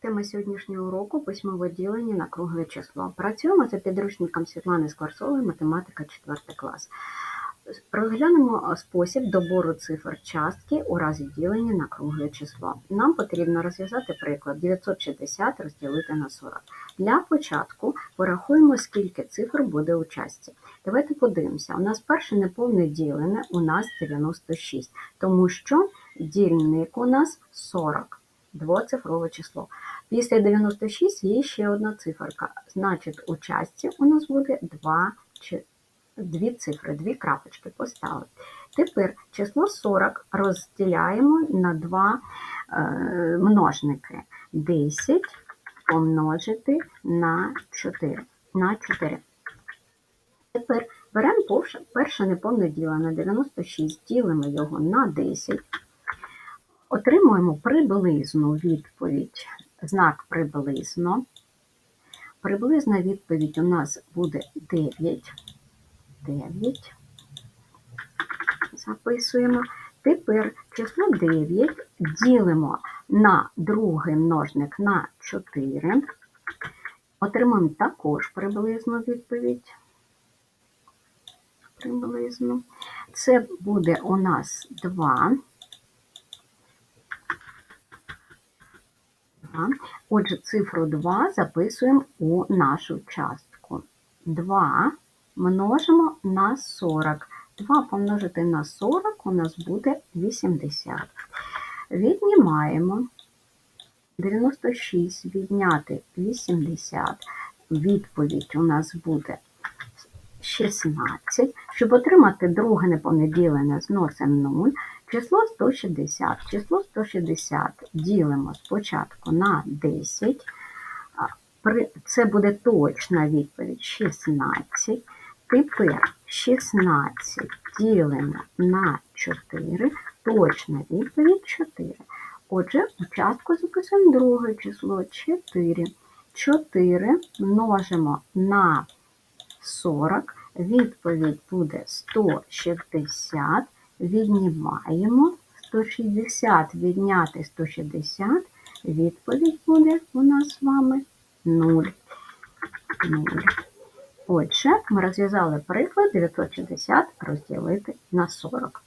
Тема сьогоднішнього уроку письмове ділення на кругле число. Працюємо за підручником Світлани Скворцової математика 4 клас. Розглянемо спосіб добору цифр частки у разі ділення на кругле число. Нам потрібно розв'язати приклад 960 розділити на 40. Для початку порахуємо, скільки цифр буде у частці. Давайте подивимося. У нас перше неповне ділене, у нас 96, тому що дільник у нас 40 двоцифрове число. Після 96 є ще одна циферка. Значить, у частці у нас буде 2, дві цифри, дві крапочки поставили. Тепер число 40 розділяємо на два е, множники. 10 помножити на 4. На 4. Тепер беремо перше неповне діло на 96, ділимо його на 10. Отримуємо приблизну відповідь, знак приблизно. Приблизна відповідь у нас буде 9. 9. Записуємо. Тепер число 9 ділимо на другий множник на 4. Отримаємо також приблизну відповідь. Приблизно. Це буде у нас 2. Отже, цифру 2 записуємо у нашу частку. 2 множимо на 40. 2 помножити на 40 у нас буде 80. Віднімаємо 96, відняти 80. Відповідь у нас буде 16. Щоб отримати друге неповноділене, зносимо 0. Число 160. Число 160 ділимо спочатку на 10. Це буде точна відповідь 16. Тепер 16 ділимо на 4, точна відповідь 4. Отже, у записуємо друге число 4. 4 множимо на 40, відповідь буде 160 віднімаємо 160 відняти 160, відповідь буде у нас з вами 0. 0. Отже, ми розв'язали приклад 960 розділити на 40.